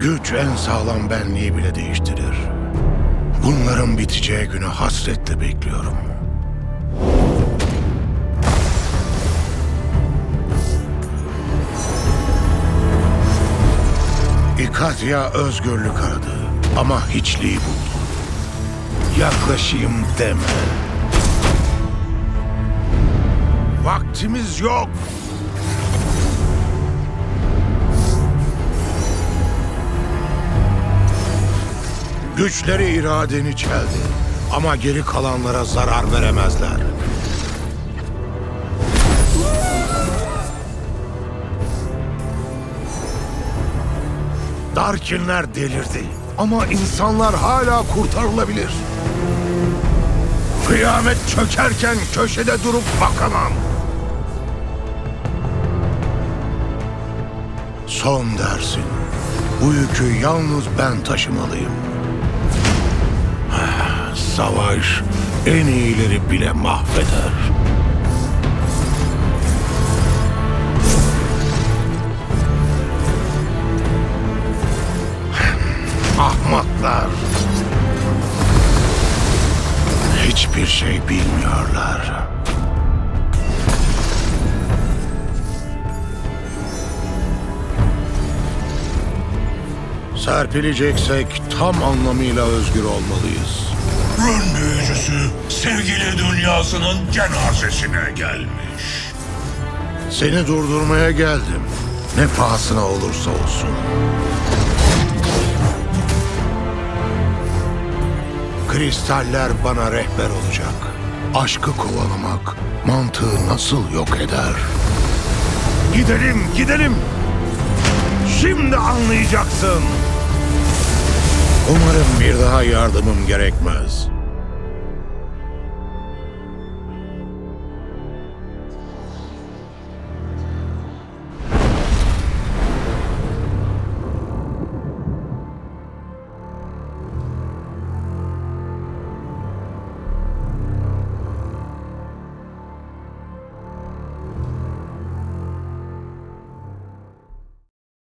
Güç en sağlam benliği bile değiştirir. Bunların biteceği günü hasretle bekliyorum. İkatya özgürlük aradı ama hiçliği buldu. Yaklaşayım deme. Vaktimiz yok. Güçleri iradeni çeldi. Ama geri kalanlara zarar veremezler. Darkinler delirdi. Ama insanlar hala kurtarılabilir. Kıyamet çökerken köşede durup bakamam. Son dersin. Bu yükü yalnız ben taşımalıyım. Savaş en iyileri bile mahveder. Ahmaklar. Hiçbir şey bilmiyorlar. Serpileceksek tam anlamıyla özgür olmalıyız. Rün büyücüsü sevgili dünyasının cenazesine gelmiş. Seni durdurmaya geldim. Ne pahasına olursa olsun. Kristaller bana rehber olacak. Aşkı kovalamak mantığı nasıl yok eder? Gidelim, gidelim. Şimdi anlayacaksın. Umarım bir daha yardımım gerekmez.